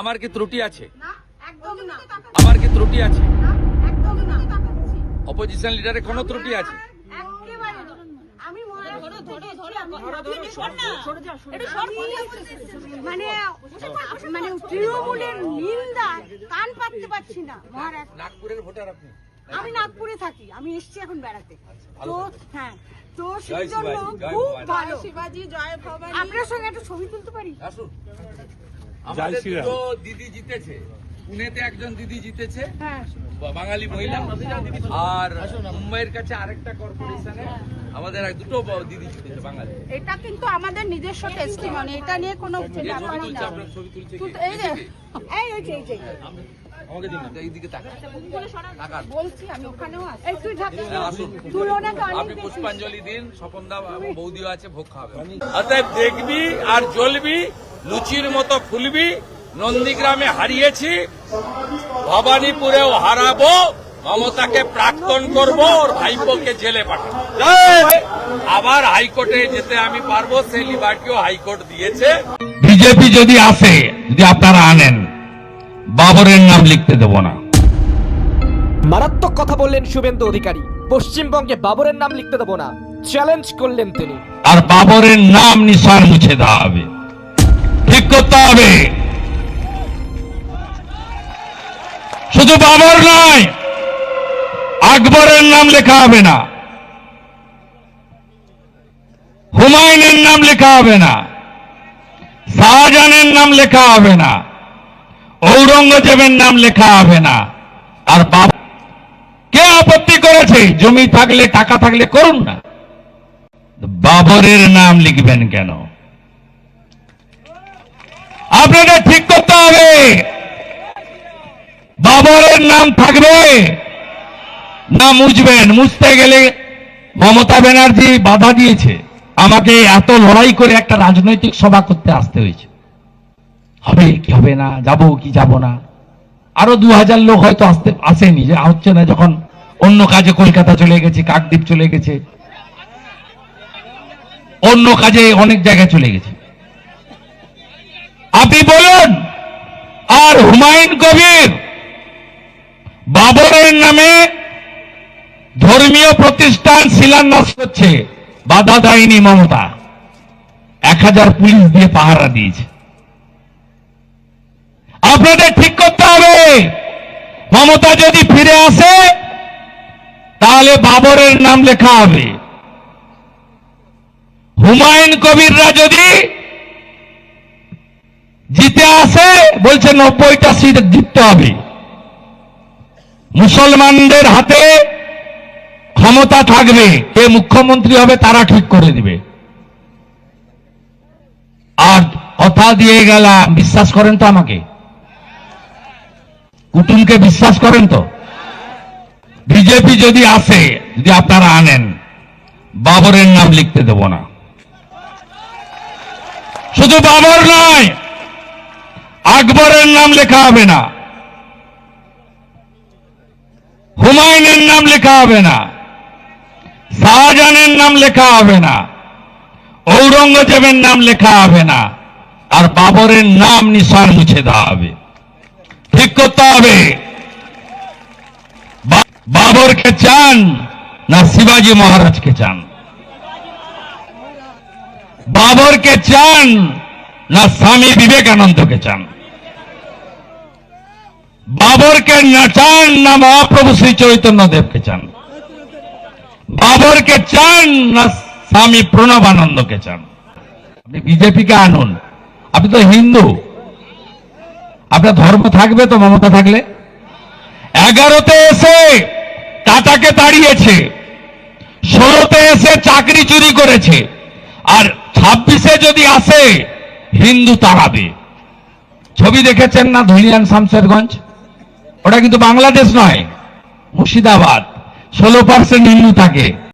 আমার কি ত্রুটি আছে? না একদম আমার কি ত্রুটি আছে? না, একদম না। তাকাচ্ছি অপোজিশন লিডারের কোনো ত্রুটি আছে? আমি মনে মানে মানে তৃণমূলের নিন্দায় কান পাততে পারছি না মহারাজ। নাগপুরের ভোটার আপনি? আমি নাগপুরে থাকি আমি এসছি এখন বেড়াতে। তো হ্যাঁ তো সেই জন্য খুব ভালো। শিবাজি জয় ভবানী। আপনার সঙ্গে একটা ছবি তুলতে পারি? আসুন। আমাদের দুটো দিদি জিতেছে। পুনেতে একজন দিদি জিতেছে। হ্যাঁ। বাঙালি মহিলা। আর মুম্বাইয়ের কাছে আরেকটা কর্পোরেশনে আমাদের এক দুটো দিদি জিতেছে বাঙালি। এটা কিন্তু আমাদের নিজস্ব টেস্টিমনি এটা নিয়ে কোনো ব্যাপারই না। ছবি তুলছে এই যে এই এই আমাকে দিন এইদিকে তাকান। তাকান। বলছি আমি ওখানেও আছি। একটু ঝাঁকে আসুন। তুলনাটা অনেক আপনি পুষ্পাঞ্জলি দিন স্বপন দা এবং বৌদিও আছে ভোগ খাবে অতএব দেখবি আর জ্বলবি লুচির মতো ফুলবি নন্দীগ্রামে হারিয়েছি ভবানীপুরেও হারাবো মমতাকে প্রাক্তন করব ওর ভাইপোকে জেলে পাঠাবো। আবার হাইকোর্টে যেতে আমি পারব সেই লিবার্টিও হাইকোর্ট দিয়েছে। বিজেপি যদি আসে যদি আপনারা আনেন বাবরের নাম লিখতে দেব না। মারাত্মক কথা বললেন শুভেন্দু অধিকারী। পশ্চিমবঙ্গে বাবরের নাম লিখতে দেবো না। চ্যালেঞ্জ করলেন তিনি। আর বাবরের নাম নিশান মুছে দেওয়া হবে। ঠিক করতে হবে। শুধু বাবর নয়, আকবরের নাম লেখা হবে না, হুমায়ুনের নাম লেখা হবে না, শাহজাহানের নাম লেখা হবে না, ঔরঙ্গজেবের নাম লেখা হবে না। আর বাব কে আপত্তি করেছে? জমি থাকলে, টাকা থাকলে করুন না। বাবরের নাম লিখবেন কেন? আপনাদের ঠিক করতে হবে। বাবরের নাম থাকবে? না মুছবেন। মুছতে গেলে মমতা ব্যানার্জি বাধা দিয়েছে। আমাকে এত লড়াই করে একটা রাজনৈতিক সভা করতে আসতে হয়েছে। হবে কি হবে না? যাব কি যাব না? আরও দু হাজার লোক হয়তো আসতে আসেনি। যে হচ্ছে না যখন অন্য কাজে কলকাতা চলে গেছে, কাকদ্বীপ চলে গেছে। অন্য কাজে অনেক জায়গায় চলে গেছে। আপনি বলুন, আর হুমায়ুন কবির বাবরের নামে ধর্মীয় প্রতিষ্ঠান শিলান্যাস করছে। বাধা দেয়নি মমতা। এক হাজার পুলিশ দিয়ে পাহারা দিয়েছে। আপনাদের ঠিক করতে হবে। মমতা যদি ফিরে আসে, তাহলে বাবরের নাম লেখা হবে। হুমায়ুন কবিররা যদি জিতে আসে, বলছে নব্বইটা সিট জিততে হবে। মুসলমানদের হাতে ক্ষমতা থাকবে, কে মুখ্যমন্ত্রী হবে তারা ঠিক করে দিবে। আর কথা দিয়ে গেলাম বিশ্বাস করেন তো আমাকে? কুটুমকে বিশ্বাস করেন তো? বিজেপি যদি আসে, যদি আপনারা আনেন, বাবরের নাম লিখতে দেব না। শুধু বাবর নয়, আকবরের নাম লেখা হবে না। হুমায়ুনের নাম লেখা হবে না, শাহজাহানের নাম লেখা হবে না, ঔরঙ্গজেবের নাম লেখা হবে না, আর বাবরের নাম নিশান মুছে দেওয়া হবে। ঠিক করতে হবে। বাবরকে চান না শিবাজি মহারাজকে চান? বাবরকে চান না স্বামী বিবেকানন্দকে চান? বাবরকে না চান না মহাপ্রভু শ্রী চৈতন্য দেবকে চান। বাবরকে চান না স্বামী প্রণবানন্দকে চান। আপনি বিজেপিকে আনুন। আপনি তো হিন্দু। আপনার ধর্ম থাকবে তো মমতা থাকলে? এগারোতে এসে টাটাকে তাড়িয়েছে। ষোলোতে এসে চাকরি চুরি করেছে। আর ছাব্বিশে যদি আসে, হিন্দু তাড়াবে। ছবি দেখেছেন না ধুলিয়ান শামশেরগঞ্জ ওটা কিন্তু বাংলাদেশ নয় মুর্শিদাবাদ। ষোলো পার্সেন্ট হিন্দু থাকে।